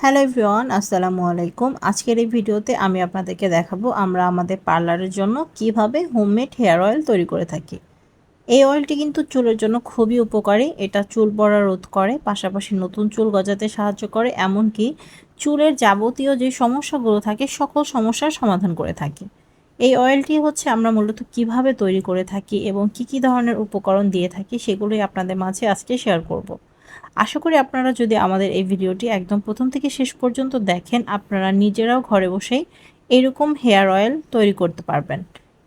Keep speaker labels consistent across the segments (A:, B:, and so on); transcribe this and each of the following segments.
A: Hello everyone, আসসালামু আলাইকুম। আজকের এই ভিডিওতে আমি আপনাদেরকে দেখাবো আমরা আমাদের পার্লারের জন্য কীভাবে হোমমেড হেয়ার অয়েল তৈরি করে থাকি। এই অয়েলটি কিন্তু চুলের জন্য খুবই উপকারী, এটা চুল পড়া রোধ করে, পাশাপাশি নতুন চুল গজাতে সাহায্য করে, এমনকি চুলের যাবতীয় যে সমস্যাগুলো থাকে, সকল সমস্যার সমাধান করে থাকে। এই অয়েলটি হচ্ছে আমরা মূলত কীভাবে তৈরি করে থাকি এবং কি কি ধরনের উপকরণ দিয়ে থাকি, সেগুলোই আপনাদের মাঝে আজকে শেয়ার করব। আশা করি আপনারা যদি আমাদের এই ভিডিওটি একদম প্রথম থেকে শেষ পর্যন্ত দেখেন, আপনারা নিজেরাও ঘরে বসেই এরকম হেয়ার অয়েল তৈরি করতে পারবেন।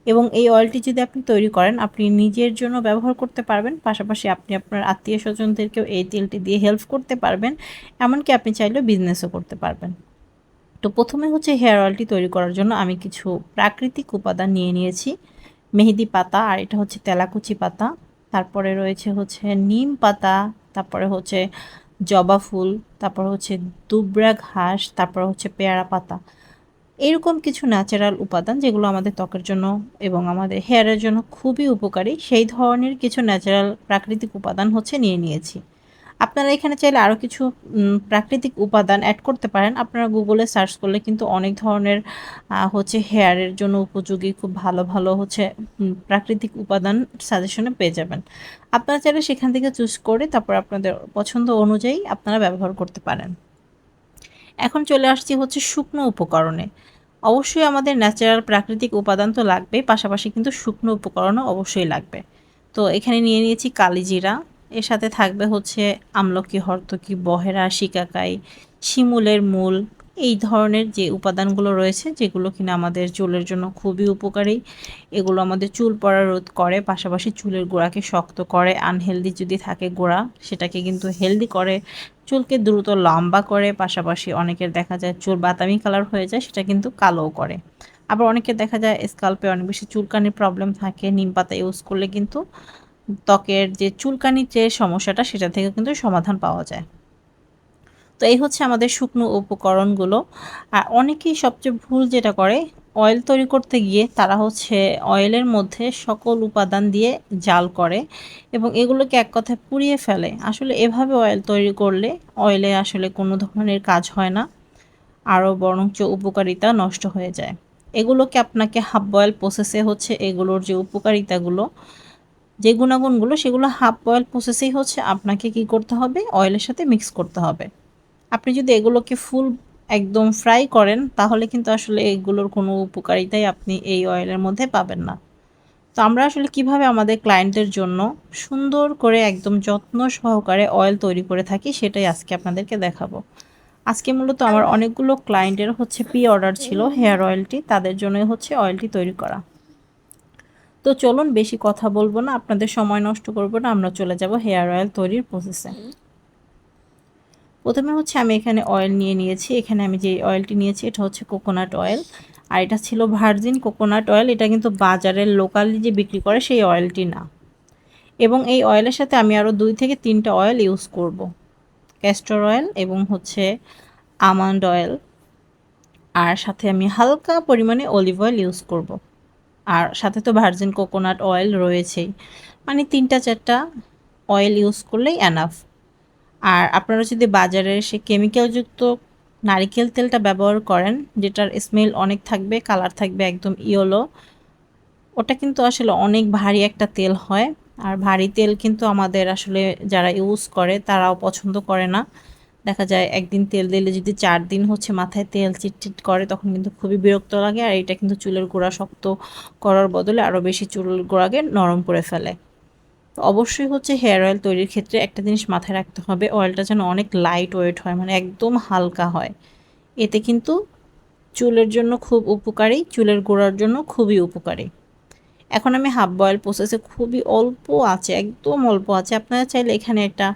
A: এবং এই অয়েলটি যদি আপনি তৈরি করেন, আপনি নিজের জন্য ব্যবহার করতে পারবেন, পাশাপাশি আপনি আপনার আত্মীয় স্বজনদেরকেও এই তেলটি দিয়ে হেল্প করতে পারবেন, এমনকি আপনি চাইলেও বিজনেসও করতে পারবেন। তো প্রথমে হচ্ছে হেয়ার অয়েলটি তৈরি করার জন্য আমি কিছু প্রাকৃতিক উপাদান নিয়ে নিয়েছি। মেহেদি পাতা, আর এটা হচ্ছে তেলাকুচি পাতা। তারপরে রয়েছে হচ্ছে নিম পাতা তারপরে হচ্ছে জবা ফুল, তারপর হচ্ছে দুবরা ঘাস তারপর হচ্ছে পেয়ারা পাতা। এরকম কিছু ন্যাচারাল উপাদান যেগুলো আমাদের ত্বকের জন্য এবং আমাদের হেয়ারের জন্য খুবই উপকারী, সেই ধরনের কিছু ন্যাচারাল প্রাকৃতিক উপাদান হচ্ছে নিয়ে নিয়েছি। আপনারা এখানে চাইলে আরও কিছু প্রাকৃতিক উপাদান অ্যাড করতে পারেন। আপনারা গুগলে সার্চ করলে কিন্তু অনেক ধরনের হচ্ছে হেয়ারের জন্য উপযোগী, খুব ভালো ভালো হচ্ছে প্রাকৃতিক উপাদান সাজেশনে পেয়ে যাবেন। আপনারা চাইলে সেখান থেকে চুজ করে তারপর আপনাদের পছন্দ অনুযায়ী আপনারা ব্যবহার করতে পারেন। এখন চলে আসছি হচ্ছে শুকনো উপকরণে। অবশ্যই আমাদের ন্যাচারাল প্রাকৃতিক উপাদান তো লাগবেই, পাশাপাশি কিন্তু শুকনো উপকরণও অবশ্যই লাগবে। তো এখানে নিয়ে নিয়েছি কালিজিরা এর সাথে থাকবে হচ্ছে আমলকি, হর্তকি, বহেরা, শিকাকাই, শিমুলের মূল, এই ধরনের যে উপাদানগুলো রয়েছে, যেগুলো কিনা আমাদের চুলের জন্য খুবই উপকারী। এগুলো আমাদের চুল পড়া রোধ করে, পাশাপাশি চুলের গোড়াকে শক্ত করে আনহেলদি যদি থাকে গোড়া, সেটাকে কিন্তু হেলদি করে, চুলকে দ্রুত লম্বা করে, পাশাপাশি অনেকের দেখা যায় চুল বাদামি কালার হয়ে যায়, সেটা কিন্তু কালোও করে। আবার অনেকের দেখা যায় স্কাল্পে অনেক বেশি চুলকানির প্রবলেম থাকে, নিম পাতা ইউজ করলে কিন্তু ত্বকের যে চুলকানির যে সমস্যাটা, সেটা থেকে কিন্তু সমাধান পাওয়া যায়। তো এই হচ্ছে আমাদের শুকনো উপকরণগুলো। আর অনেকেই সবচেয়ে ভুল যেটা করে, অয়েল তৈরি করতে গিয়ে তারা হচ্ছে অয়েলের মধ্যে সকল উপাদান দিয়ে জাল করে এবং এগুলোকে এক কথায় পুড়িয়ে ফেলে। আসলে এভাবে অয়েল তৈরি করলে অয়েলে আসলে কোনো ধরনের কাজ হয় না, আরও বরঞ্চ উপকারিতা নষ্ট হয়ে যায়। এগুলোকে আপনাকে হাফ বয়েল প্রসেসে হচ্ছে এগুলোর যে উপকারিতাগুলো যে গুণাগুণগুলো সেগুলো হাফ বয়েল প্রসেসেই হচ্ছে আপনাকে কি করতে হবে? অয়েলের সাথে মিক্স করতে হবে। আপনি যদি এগুলোকে ফুল একদম ফ্রাই করেন, তাহলে কিন্তু আসলে এগুলোর কোনো উপকারিতাই আপনি এই অয়েলের মধ্যে পাবেন না। তো আমরা আসলে কীভাবে আমাদের ক্লায়েন্টের জন্য সুন্দর করে একদম যত্ন সহকারে অয়েল তৈরি করে থাকি, সেটাই আজকে আপনাদেরকে দেখাবো। আজকে মূলত আমার অনেকগুলো ক্লায়েন্টের হচ্ছে পি অর্ডার ছিল হেয়ার অয়েলটি তাদের জন্যই হচ্ছে অয়েলটি তৈরি করা। তো চলুন বেশি কথা বলব না, আপনাদের সময় নষ্ট করব না, আমরা চলে যাব হেয়ার অয়েল তৈরির প্রসেসে প্রথমে হচ্ছে আমি এখানে অয়েল নিয়ে নিয়েছি, এখানে আমি যে অয়েলটি নিয়েছি এটা হচ্ছে কোকোনাট অয়েল আর এটা ছিল ভার্জিন কোকোনাট অয়েল এটা কিন্তু বাজারের লোকালি যে বিক্রি করে সেই অয়েলটি না। এবং এই অয়েলের সাথে আমি আরও দুই থেকে তিনটা অয়েল ইউজ করব ক্যাস্টর অয়েল এবং হচ্ছে আমন্ড অয়েল আর সাথে আমি হালকা পরিমাণে অলিভ অয়েল ইউজ করব। আর সাথে তো ভার্জিন কোকোনাট অয়েল রয়েছেই। মানে তিনটা চারটা অয়েল ইউজ করলেই অ্যানাফ আর আপনারা যদি বাজারে সে কেমিক্যালযুক্ত নারিকেল তেলটা ব্যবহার করেন, যেটার স্মেল অনেক থাকবে কালার থাকবে একদম ইয়েলো ওটা কিন্তু আসলে অনেক ভারী একটা তেল হয়। আর ভারী তেল কিন্তু আমাদের আসলে যারা ইউজ করে, তারাও পছন্দ করে না। দেখা যায় একদিন তেল দিলে যদি চার দিন হচ্ছে মাথায় তেল চিটচিট করে, তখন কিন্তু খুবই বিরক্ত লাগে আর এটা কিন্তু চুলের গোড়া শক্ত করার বদলে আরও বেশি চুলের গোড়াকে নরম করে ফেলে। তো অবশ্যই হচ্ছে হেয়ার অয়েল তৈরির ক্ষেত্রে একটা জিনিস মাথায় রাখতে হবে, অয়েলটা যেন অনেক লাইট ওয়েট হয় মানে একদম হালকা হয়। এতে কিন্তু চুলের জন্য খুব উপকারী, চুলের গোড়ার জন্য খুবই উপকারী। এখন আমি হাফ বয়েল প্রসেসে খুবই অল্প আছে, একদম অল্প আছে। আপনারা চাইলে এখানে একটা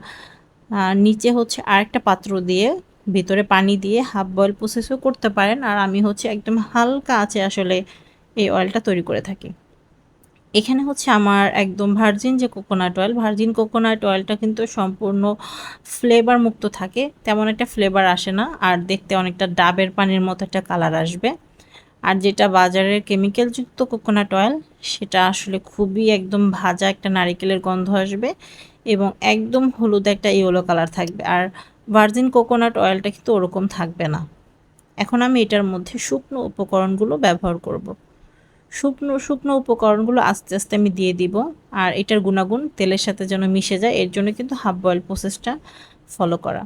A: নিচে হচ্ছে আরেকটা পাত্র দিয়ে, ভিতরে পানি দিয়ে হাফ বয়েল প্রসেসও করতে পারেন। আর আমি হচ্ছে একদম হালকা আছে আসলে এই অয়েলটা তৈরি করে থাকি। এখানে হচ্ছে আমার একদম ভার্জিন যে কোকোনাট অয়েল, ভার্জিন কোকোনাট অয়েলটা কিন্তু সম্পূর্ণ ফ্লেভার মুক্ত থাকে। তেমন একটা ফ্লেভার আসে না, আর দেখতে অনেকটা ডাবের পানির মতো একটা কালার আসবে। আর যেটা বাজারের কেমিক্যালযুক্ত কোকোনাট অয়েল, সেটা আসলে খুবই একদম ভাজা একটা নারিকেলের গন্ধ আসবে। এবং একদম হলুদ একটা ইয়েলো কালার থাকবে। আর ভার্জিন কোকোনাট অয়েলটা কিন্তু ওরকম থাকবে না। এখন আমি এটার মধ্যে শুকনো উপকরণগুলো ব্যবহার করব। শুকনো শুকনো উপকরণগুলো আস্তে আস্তে আমি দিয়ে দিব। আর এটার গুণাগুণ তেলের সাথে যেন মিশে যায়, এর জন্য কিন্তু হাফ বয়েল প্রসেসটা ফলো করা।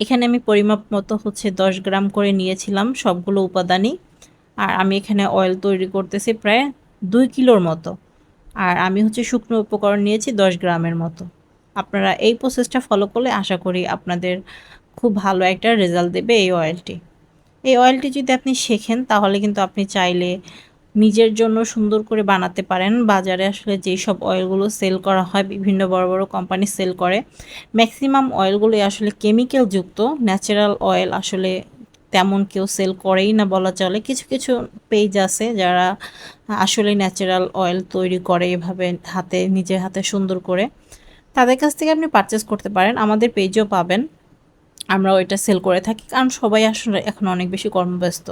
A: এখানে আমি পরিমাপ মতো হচ্ছে দশ গ্রাম করে নিয়েছিলাম সবগুলো উপাদানই। আর আমি এখানে অয়েল তৈরি করতেছি প্রায় দুই কিলোর মতো। আর আমি হচ্ছে শুকনো উপকরণ নিয়েছি দশ গ্রামের মতো। আপনারা এই প্রসেসটা ফলো করলে আশা করি আপনাদের খুব ভালো একটা রেজাল্ট দেবে এই অয়েলটি এই অয়েলটি যদি আপনি শেখেন, তাহলে কিন্তু আপনি চাইলে নিজের জন্য সুন্দর করে বানাতে পারেন। বাজারে আসলে যেই সব অয়েলগুলো সেল করা হয়, বিভিন্ন বড় বড় কোম্পানি সেল করে ম্যাক্সিমাম অয়েলগুলো আসলে কেমিক্যাল যুক্ত ন্যাচারাল অয়েল আসলে তেমন কেউ সেল করেই না বলা চলে। কিছু কিছু পেজ আছে যারা আসলে ন্যাচারাল অয়েল তৈরি করে এভাবে হাতে, নিজের হাতে সুন্দর করে। তাদের কাছ থেকে আপনি পারচেস করতে পারেন। আমাদের পেজও পাবেন। আমরা ওইটা সেল করে থাকি। কারণ সবাই আসলে এখন অনেক বেশি কর্মব্যস্ত।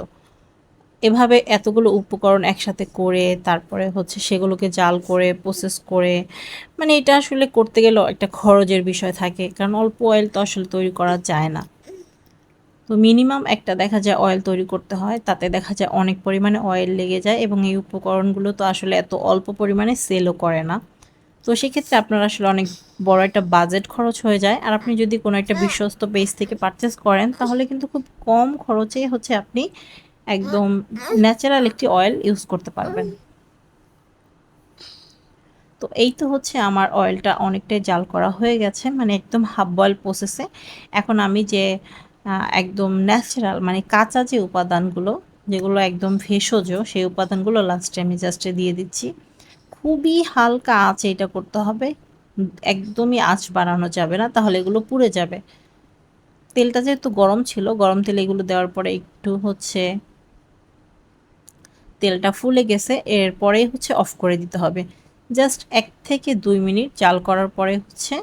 A: এভাবে এতগুলো উপকরণ একসাথে করে, তারপরে হচ্ছে সেগুলোকে জাল করে প্রসেস করে মানে এটা আসলে করতে গেলেও একটা খরচের বিষয় থাকে। কারণ অল্প অয়েল তো আসলে তৈরি করা যায় না। তো মিনিমাম একটা দেখা যায় অয়েল তৈরি করতে হয়, তাতে দেখা যায় অনেক পরিমাণে অয়েল লেগে যায় এবং এই উপকরণগুলো তো আসলে এত অল্প পরিমাণে সেলও করে না। তো সেক্ষেত্রে আপনার আসলে অনেক বড় একটা বাজেট খরচ হয়ে যায়। আর আপনি যদি কোনো একটা বিশ্বস্ত পেজ থেকে পারচেস করেন, তাহলে কিন্তু খুব কম খরচে হচ্ছে আপনি একদম ন্যাচারাল একটি অয়েল ইউজ করতে পারবেন। তো এই তো হচ্ছে আমার অয়েলটা অনেকটাই জাল করা হয়ে গেছে মানে একদম হাফ বয়েল প্রসেসে এখন আমি যে একদম ন্যাচারাল মানে কাঁচা যে উপাদানগুলো, যেগুলো একদম ভেষজ সেই উপাদানগুলো লাস্টে আমি জাস্টে দিয়ে দিচ্ছি। খুবই হালকা আঁচ এটা করতে হবে। একদমই আঁচ বাড়ানো যাবে না, তাহলে এগুলো পুড়ে যাবে। তেলটা যেহেতু গরম ছিল, গরম তেল এগুলো দেওয়ার পরে একটু হচ্ছে তেলটা ফুলে গেছে এরপরেই হচ্ছে অফ করে দিতে হবে। জাস্ট এক থেকে দুই মিনিট চাল করার পরে হচ্ছে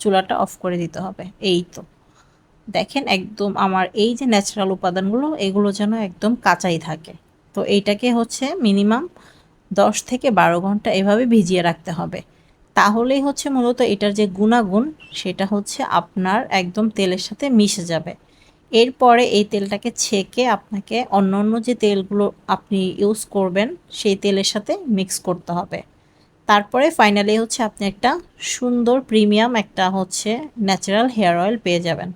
A: চুলাটা অফ করে দিতে হবে, এই তো। দেখেন একদম আমার এই যে ন্যাচারাল উপাদানগুলো, এগুলো যেন একদম কাঁচাই থাকে। তো এইটাকে হচ্ছে মিনিমাম দশ থেকে বারো ঘণ্টা এভাবে ভিজিয়ে রাখতে হবে। তাহলেই হচ্ছে মূলত এটার যে গুণাগুণ, সেটা হচ্ছে আপনার একদম তেলের সাথে মিশে যাবে। এরপরে এই তেলটাকে ছেঁকে আপনাকে অন্য অন্য যে তেলগুলো আপনি ইউজ করবেন, সেই তেলের সাথে মিক্স করতে হবে। তারপরে ফাইনালি হচ্ছে আপনি একটা সুন্দর প্রিমিয়াম একটা হচ্ছে ন্যাচারাল হেয়ার অয়েল পেয়ে যাবেন।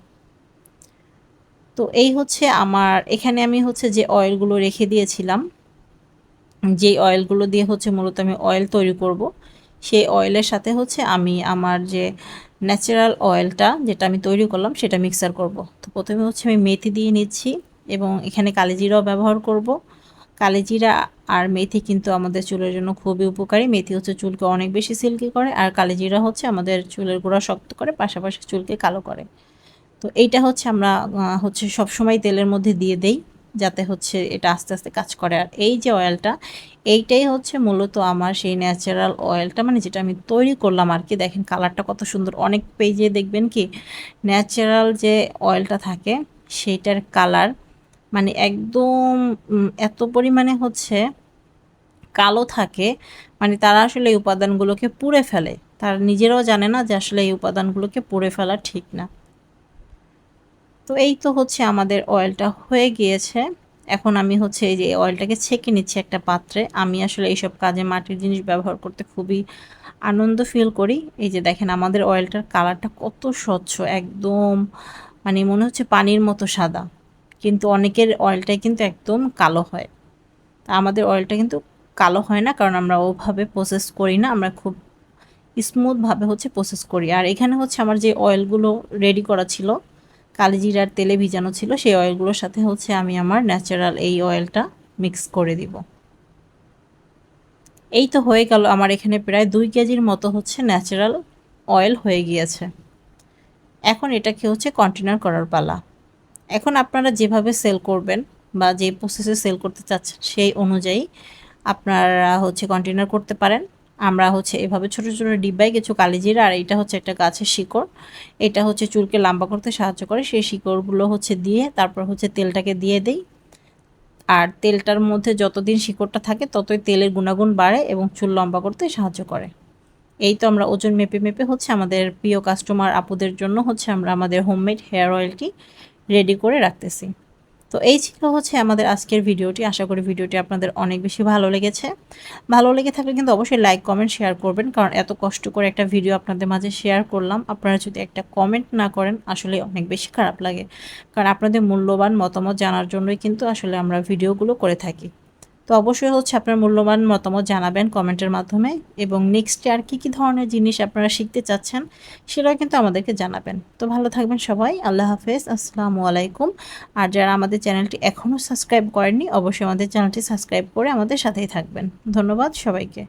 A: তো এই হচ্ছে আমার, এখানে আমি হচ্ছে যে অয়েলগুলো রেখে দিয়েছিলাম, যে অয়েলগুলো দিয়ে হচ্ছে মূলত আমি অয়েল তৈরি করব, সেই অয়েলের সাথে হচ্ছে আমি আমার যে ন্যাচারাল অয়েলটা যেটা আমি তৈরি করলাম সেটা মিক্সার করব। তো প্রথমে হচ্ছে আমি মেথি দিয়ে নিচ্ছি এবং এখানে কালিজিরাও ব্যবহার করব। কালিজিরা আর মেথি কিন্তু আমাদের চুলের জন্য খুবই উপকারী। মেথি হচ্ছে চুলকে অনেক বেশি সিল্কি করে আর কালিজিরা হচ্ছে আমাদের চুলের গোড়া শক্ত করে, পাশাপাশি চুলকে কালো করে। তো এইটা হচ্ছে আমরা হচ্ছে সবসময় তেলের মধ্যে দিয়ে দেই, যাতে হচ্ছে এটা আস্তে আস্তে কাজ করে। আর এই যে অয়েলটা এইটাই হচ্ছে মূলত আমার সেই ন্যাচারাল অয়েলটা মানে যেটা আমি তৈরি করলাম আর কি। দেখেন কালারটা কত সুন্দর। অনেক পেজে দেখবেন কি ন্যাচারাল যে অয়েলটা থাকে, সেইটার কালার মানে একদম এত পরিমাণে হচ্ছে কালো থাকে মানে তারা আসলে এই উপাদানগুলোকে পুড়ে ফেলে। তারা নিজেরাও জানে না যে আসলে এই উপাদানগুলোকে পুড়ে ফেলা ঠিক না। তো এই তো হচ্ছে আমাদের অয়েলটা হয়ে গিয়েছে। এখন আমি হচ্ছে এই যে অয়েলটাকে ছেঁকে নিচ্ছি একটা পাত্রে। আমি আসলে এইসব কাজে মাটির জিনিস ব্যবহার করতে খুবই আনন্দ ফিল করি। এই যে দেখেন আমাদের অয়েলটার কালারটা কত স্বচ্ছ, একদম মানে মনে হচ্ছে পানির মতো সাদা। কিন্তু অনেকের অয়েলটাই কিন্তু একদম কালো হয়। তা আমাদের অয়েলটা কিন্তু কালো হয় না, কারণ আমরা ওভাবে প্রসেস করি না, আমরা খুব স্মুথভাবে হচ্ছে প্রসেস করি। আর এখানে হচ্ছে আমার যে অয়েলগুলো রেডি করা ছিল কালিজিরার তেলে ভিজানো ছিল, সেই অয়েলগুলোর সাথে হচ্ছে আমি আমার ন্যাচারাল এই অয়েলটা মিক্স করে দিব। এই তো হয়ে গেল, আমার এখানে প্রায় দুই কেজির মতো হচ্ছে ন্যাচারাল অয়েল হয়ে গিয়েছে। এখন এটাকে হচ্ছে কন্টেনার করার পালা। এখন আপনারা যেভাবে সেল করবেন বা যে প্রসেসে সেল করতে চাচ্ছেন, সেই অনুযায়ী আপনারা হচ্ছে কন্টেনার করতে পারেন। আমরা হচ্ছে এভাবে ছোট ছোট ডিব্বায় কিছু কালিজিরা আর এটা হচ্ছে একটা গাছের শিকড়। এটা হচ্ছে চুলকে লম্বা করতে সাহায্য করে। সেই শিকড়গুলো হচ্ছে দিয়ে তারপর হচ্ছে তেলটাকে দিয়ে দেই। আর তেলটার মধ্যে যতদিন শিকড়টা থাকে ততই তেলের গুণাগুণ বাড়ে এবং চুল লম্বা করতে সাহায্য করে। এই তো আমরা ওজন মেপে মেপে হচ্ছে আমাদের প্রিয় কাস্টমার আপুদের জন্য হচ্ছে আমরা আমাদের হোমমেড হেয়ার অয়েলটি রেডি করে রাখতেছি। তো এই ছিল হচ্ছে আমাদের আজকের ভিডিওটি। আশা করি ভিডিওটি আপনাদের অনেক বেশি ভালো লেগেছে। ভালো লেগে থাকলে কিন্তু অবশ্যই লাইক, কমেন্ট, শেয়ার করবেন, কারণ এত কষ্ট করে একটা ভিডিও আপনাদের মাঝে শেয়ার করলাম। আপনারা যদি একটা কমেন্ট না করেন, আসলে অনেক বেশি খারাপ লাগে। কারণ আপনাদের মূল্যবান মতামত জানার জন্যই কিন্তু আসলে আমরা ভিডিওগুলো করে থাকি। তো অবশ্যই হচ্ছে আপনার মূল্যবান মতামত জানাবেন কমেন্টের মাধ্যমে এবং নেক্সটে আর কী কী ধরনের জিনিস আপনারা শিখতে চাচ্ছেন সেটাও কিন্তু আমাদেরকে জানাবেন। তো ভালো থাকবেন সবাই, আল্লাহ হাফেজ, আসসালামু আলাইকুম। আর যারা আমাদের চ্যানেলটি এখনও সাবস্ক্রাইব করেননি, অবশ্যই আমাদের চ্যানেলটি সাবস্ক্রাইব করে আমাদের সাথেই থাকবেন। ধন্যবাদ সবাইকে।